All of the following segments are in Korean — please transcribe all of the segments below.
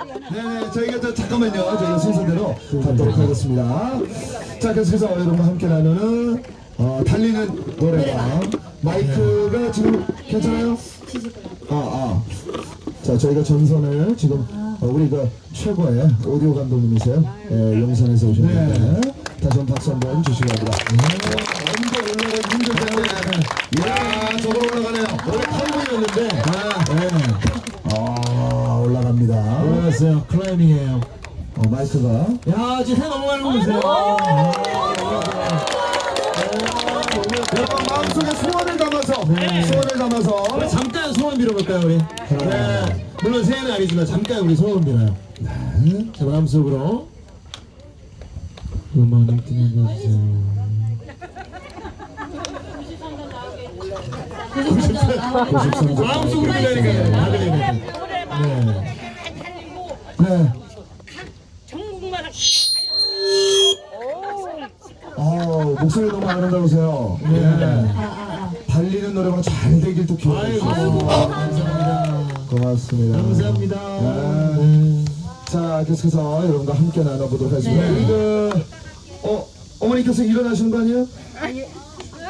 네네 저희가 저 잠깐만요. 저희 순서대로 받도록 하겠습니다. 자 계속해서 여러분과 함께 나누는 어, 달리는 노래방. 마이크가 지금 괜찮아요? 아 아. 자 저희가 전선을 지금 어, 우리 그 최고의 오디오 감독님이세요. 예, 용산에서 오셨는데 다시 한번 박수 한 번 주시기 바랍니다. 언제 올라가기 힘들잖아요 이야 저거 올라가네요. 원래 탑이었는데 올라갔어요. 클라이밍이에요. 어, 마이크가 야, 지금 해 넘어가는 거 보세요. 여러분 마음속에 소원을 담아서 소원을 담아서 우리 잠깐 소원 빌어볼까요, 우리? 네. 물론 새해는 아니지만 잠깐 우리 소원 빌어요. 네. 제 마음속으로. 음악을 들려주세요. 마음속으로 빌라니까요. 네. 네. 전국만 어, 목소리 너무 아름다우세요 네. 달리는 노래방 잘 되길 또 아이고, 기원해주세요 감사합니다. 고맙습니다 감사합니다. 네. 네. 자 계속해서 여러분과 함께 나눠보도록 하겠습니다 우리 그 어, 어머니께서 일어나시는 거 아니에요?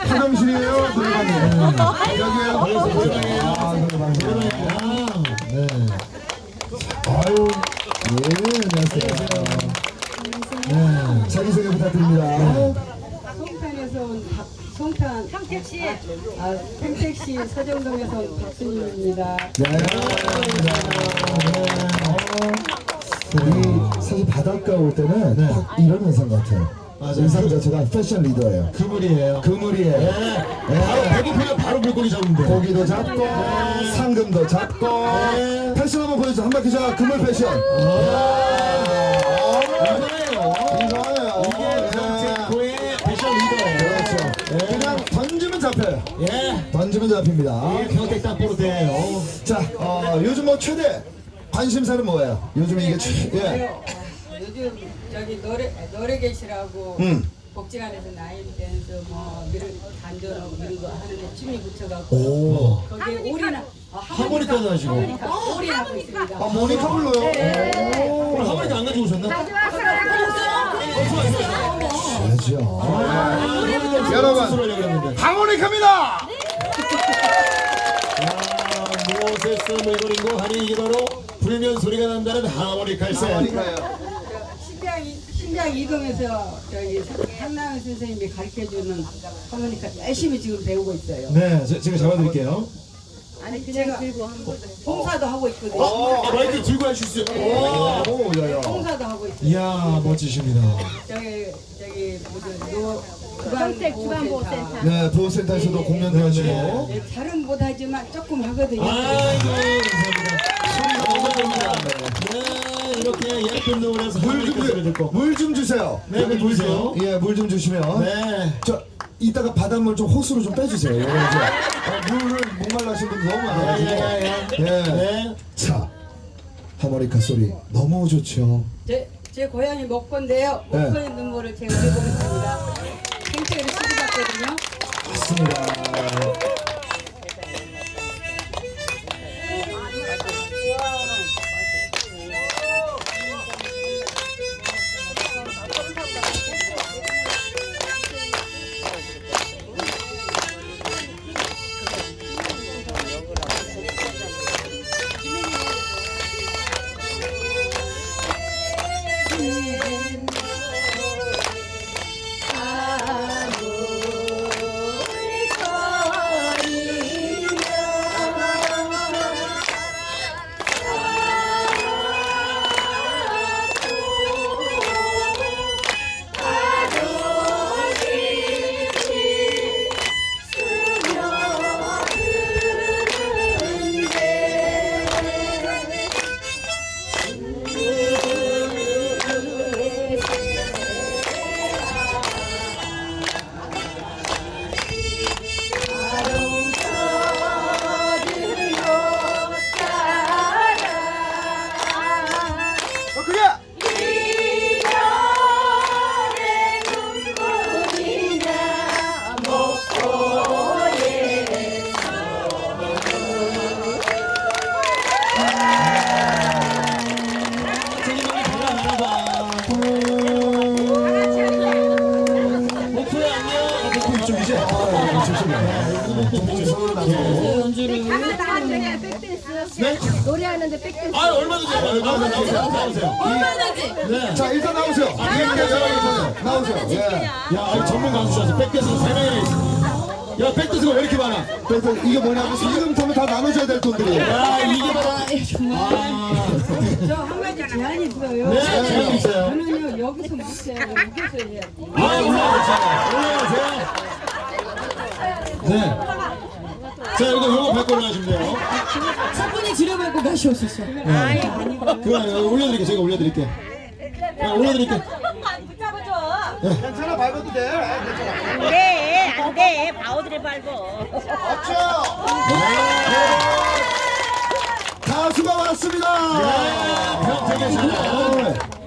화장실이에요? 노래방이에요? 여기에요? 노래방이에요? 아, 노래방이에요 아, 아, 평택시 서정동에서 온 박순입니다. 네, 감사합니다. 이 사실 바닷가 올 때는 딱 이런 의상 같아요. 맞아요. 의상 자체가 패션 리더예요. 그물이에요. 그물이에요. 네. 바로 배고프면 바로 물고기 돼요. 고기도 잡고 상금도 잡고 네. 패션 한번 보여주세요. 한 바퀴 자 그물 패션. 이거예 예. 던지면 잡힙니다. 이게 평택 땅포르테예요. 자, 어, 요즘 뭐 최대 관심사는 뭐예요? 요즘 이게 최, 예. 요즘 저기 노래 노래 계시라고 음. 복지관에서 나인 댄스 뭐 이런 단전하고 이런 거 하는데 춤이 붙여갖고 오. 거기에 올인하 어, 하모니카도 하시고. 하모니카 올인하고 있습니다. 아, 모니카 불러요? 오늘 하모니카 안 가지고 오셨나? 그렇죠. 여러분. 하모니카입니다! 모세스 물건인고 하니 이게 바로 불면 소리가 난다는 하모니카일세. 신장 신장 이동에서 저기 한나은 선생님이 가르쳐 주는 하모니카 열심히 지금 배우고 있어요. 네, 제, 제가 잡아드릴게요. 아니 제가 봉사도 하고 있거든요. 아, 마이크 들고 하실 수 있어요. 오. 오, 야야. 봉사도 하고 있어요. 이야, 멋지십니다. 저기 저기 무슨 노 주간 보호센터. 네, 보호센터에서도 공연도 하시고. 네, 잘은 못하지만 조금 하거든요. 아이고, 감사합니다. 소리가 너무 좋습니다. 네, 이렇게 예쁜 노래에서 하모니카 소리 듣고. 물좀 주세요. 네, 물 주세요. 예, 물 좀 주시면. 네. 저, 이따가 바닷물 좀 호수로 좀 빼주세요. 예, 이제. 어, 물을 목말라신 분 너무 많아가지고. 예, 예. 네. 자, 하모니카 소리 너무 좋죠. 제, 제 고향이 목포인데요. 네. 목포의 눈물을 제가 흘려보겠습니다. 생태를 시집왔거든요. 맞습니다. 서울 나서. 네? 노래하는데 백댄스 아 얼마든지 나오세요 나오세요 나오세요 네. 자, 일단 나오세요. 이은경 여러분 나오세요. 예. 야 아니, 전문 가수셔서 백댄스 세 명이나 있어 야 백댄스가 왜 이렇게 많아 그래서 이게 뭐냐면 지금부터는 다 나눠줘야 될 돈들이에요. 야 이게 바로 저한 가지 제안이 있어요. 네 제안 있어요 저는요 여기서 못해요. 여기서 해야지. 아 올라가세요 올라가세요 네. 요거 100권 올라가시면 돼요. 사분이 지려밟고 가시옵소서. 그거 아니에요. 올려드릴게요 제가 올려드릴게요 네, 올려드릴게요 괜찮아, 밟아도 돼. 안돼 안 돼. 바오들이 밟어. 가수가 왔습니다. 형 되게 잘해요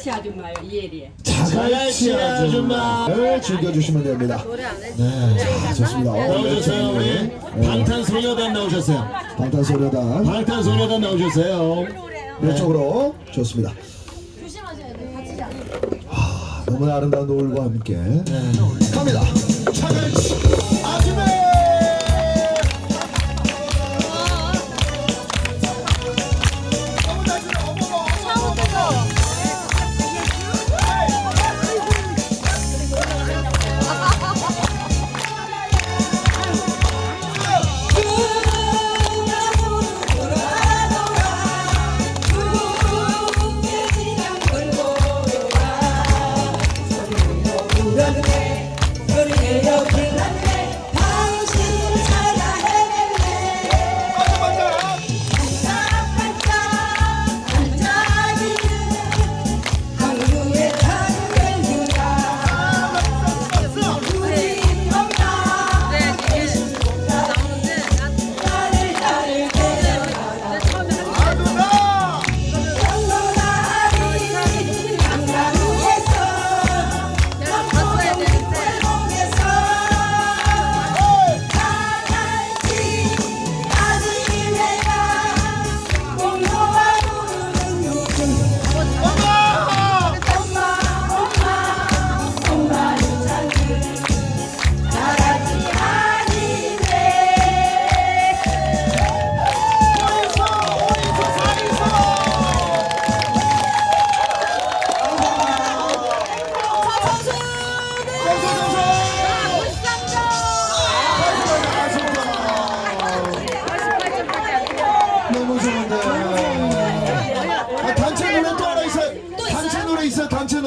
다 같이 아줌마요 이혜리에. 자갈치 아줌마. 를 즐겨주시면 됩니다. 네, 좋습니다. 어, 나오셨어요 우리 방탄소녀단 나오셨어요. 방탄소년단. 방탄소녀단 나오셨어요. 이쪽으로. 좋습니다. 아, 너무 아름다운 노을과 함께. 갑니다.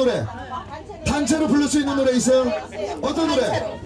노래. 단체로 부를 수 있는 노래 있어요? 어떤 노래?